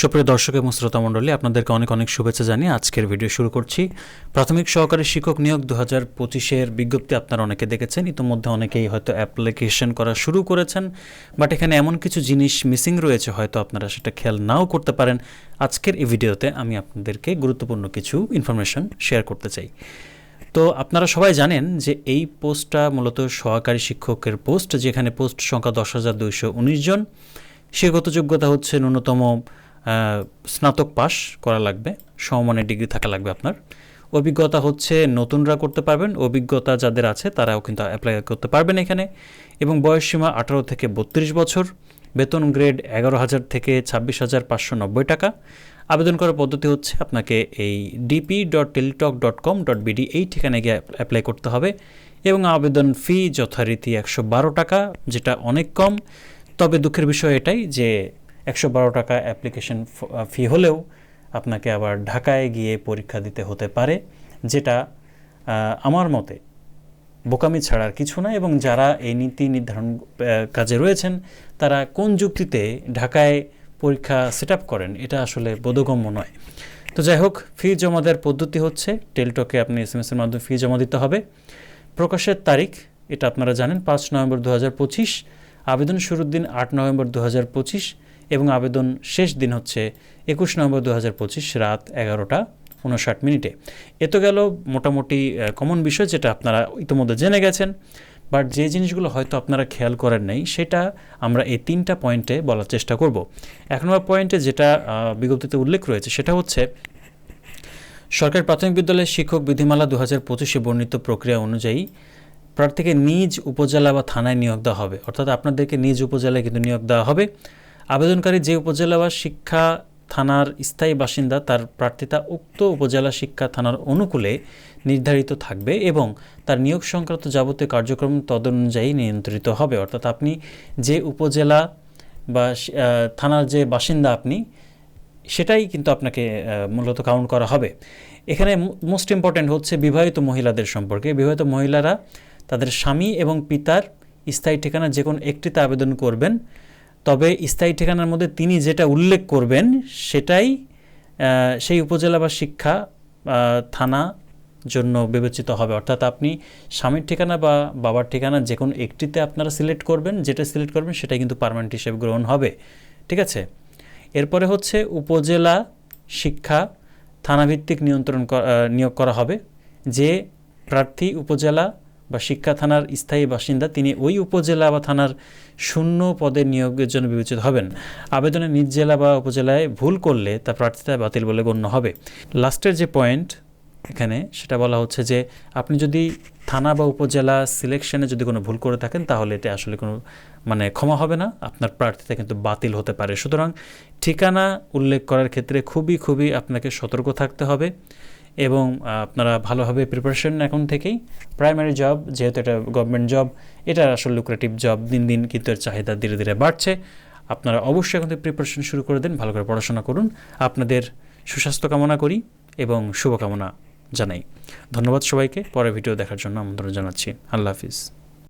সুপ্রিয় দর্শক এবং শ্রোতা মণ্ডলী, আপনাদেরকে অনেক অনেক শুভেচ্ছা জানিয়ে আজকের ভিডিও শুরু করছি। প্রাথমিক সহকারী শিক্ষক নিয়োগ দু হাজার পঁচিশের বিজ্ঞপ্তি আপনারা অনেকে দেখেছেন। ইতিমধ্যে অনেকেই হয়তো অ্যাপ্লিকেশন করা শুরু করেছেন বাট এখানে এমন কিছু জিনিস মিসিং রয়েছে, হয়তো আপনারা সেটা খেয়াল নাও করতে পারেন। আজকের এই ভিডিওতে আমি আপনাদেরকে গুরুত্বপূর্ণ কিছু ইনফরমেশন শেয়ার করতে চাই। তো আপনারা সবাই জানেন যে এই পোস্টটা মূলত সহকারী শিক্ষকের পোস্ট, যেখানে পোস্ট সংখ্যা দশ হাজার দুইশো উনিশ জন। যোগ্যতা হচ্ছে ন্যূনতম স্নাতক পাস করা লাগবে, সমমানের ডিগ্রি থাকা লাগবে আপনার। অভিজ্ঞতা হচ্ছে নতুনরা করতে পারবেন, অভিজ্ঞতা যাদের আছে তারাও কিন্তু অ্যাপ্লাই করতে পারবেন এখানে। এবং বয়সসীমা আঠারো থেকে বত্রিশ বছর, বেতন গ্রেড এগারো হাজার থেকে ছাব্বিশ হাজার পাঁচশো নব্বই টাকা। আবেদন করার পদ্ধতি হচ্ছে আপনাকে এই DP dot Teletalk dot com dot BD এই ঠিকানায় গিয়ে অ্যাপ্লাই করতে হবে। এবং আবেদন ফি যথারীতি একশো বারো টাকা, যেটা অনেক কম। তবে দুঃখের বিষয় এটাই যে একশো বারো টাকা অ্যাপ্লিকেশন ফি হলেও আপনাকে আবার ঢাকায় গিয়ে পরীক্ষা দিতে হতে পারে, যেটা আমার মতে বোকামি ছাড়ার কিছু না এবং যারা এই নীতি নির্ধারণ কাজে রয়েছেন, তারা কোন যুক্তিতে ঢাকায় পরীক্ষা সেট করেন, এটা আসলে বোধগম্য নয়। তো যাই হোক ফি জমা দেওয়ার পদ্ধতি হচ্ছে, টেলটকে আপনি এস এম এসের মাধ্যমে ফি জমা দিতে হবে। প্রকাশের তারিখ, এটা আপনারা জানেন, পাঁচ নভেম্বর দু হাজার পঁচিশ, আবেদন শুরুর দিন আট নভেম্বর দু হাজার পঁচিশ এবং আবেদন শেষ দিন হচ্ছে একুশ নভেম্বর দু হাজার পঁচিশ রাত এগারোটা উনষাট মিনিটে। এ তো গেল মোটামুটি কমন বিষয় যেটা আপনারা ইতিমধ্যে জেনে গেছেন বাট যে জিনিসগুলো হয়তো আপনারা খেয়াল করেন নাই, সেটা আমরা এই তিনটা পয়েন্টে বলার চেষ্টা করব। এক নম্বর পয়েন্টে যেটা বিজ্ঞপ্তিতে উল্লেখ রয়েছে, সেটা হচ্ছে সরকার প্রাথমিক বিদ্যালয়ের শিক্ষক বিধিমালা দু হাজার পঁচিশে বর্ণিত প্রক্রিয়া অনুযায়ী প্রার্থীকে নিজ উপজেলা বা থানায় নিয়োগ দেওয়া হবে। অর্থাৎ আপনাদেরকে নিজ উপজেলায় কিন্তু নিয়োগ দেওয়া হবে। আবেদনকারী যে উপজেলা বা শিক্ষা থানার স্থায়ী বাসিন্দা, তার প্রার্থিতা উক্ত উপজেলা শিক্ষা থানার অনুকূলে নির্ধারিত থাকবে এবং তার নিয়োগ সংক্রান্ত যাবতীয় কার্যক্রম তদনুযায়ী নিয়ন্ত্রিত হবে। অর্থাৎ আপনি যে উপজেলা বা থানার যে বাসিন্দা আপনি, সেটাই কিন্তু আপনাকে মূলত কাউন্ট করা হবে। এখানে মোস্ট ইম্পর্ট্যান্ট হচ্ছে বিবাহিত মহিলাদের সম্পর্কে। বিবাহিত মহিলারা তাদের স্বামী এবং পিতার স্থায়ী ঠিকানা যে কোনো একটিতে আবেদন করবেন। তবে স্থায়ী ঠিকানার মধ্যে তিনি যেটা উল্লেখ করবেন, সেটাই সেই উপজেলা বা শিক্ষা থানা জন্য বিবেচিত হবে। অর্থাৎ আপনি স্বামীর ঠিকানা বা বাবার ঠিকানা যে কোনো একটিতে আপনারা সিলেক্ট করবেন, যেটা সিলেক্ট করবেন সেটাই কিন্তু পার্মানেন্ট হিসেবে গ্রহণ হবে। ঠিক আছে? এরপরে হচ্ছে উপজেলা শিক্ষা থানাভিত্তিক নিয়ন্ত্রণ নিয়োগ করা হবে। যে প্রার্থী উপজেলা বা শিক্ষা থানার স্থায়ী বাসিন্দা, তিনি ওই উপজেলা বা থানার শূন্য পদে নিয়োগের জন্য বিবেচিত হবেন। আবেদনে নিজ জেলা বা উপজেলায় ভুল করলে তা প্রার্থিতা বাতিল বলে গণ্য হবে। লাস্টের যে পয়েন্ট এখানে, সেটা বলা হচ্ছে যে, আপনি যদি থানা বা উপজেলা সিলেকশনে যদি কোনো ভুল করে থাকেন, তাহলে এটা আসলে কোনো মানে ক্ষমা হবে না। আপনার প্রার্থিতা কিন্তু বাতিল হতে পারে। সুতরাং ঠিকানা উল্লেখ করার ক্ষেত্রে খুবই খুবই আপনাকে সতর্ক থাকতে হবে। এবং আপনারা ভালোভাবে প্রিপারেশন এখন থেকেই প্রাইমারি জব যেহেতু এটা গভর্নমেন্ট জব এটা আসলে লুক্রেটিভ জব দিন দিন কিন্তু এর চাহিদা ধীরে ধীরে বাড়ছে। আপনারা অবশ্যই এখন থেকে প্রিপারেশন শুরু করে দিন, ভালো করে পড়াশোনা করুন। আপনাদের সুস্বাস্থ্য কামনা করি এবং শুভকামনা জানাই। ধন্যবাদ সবাইকে, পরের ভিডিও দেখার জন্য আমন্ত্রণ জানাচ্ছি। আল্লাহ হাফিজ।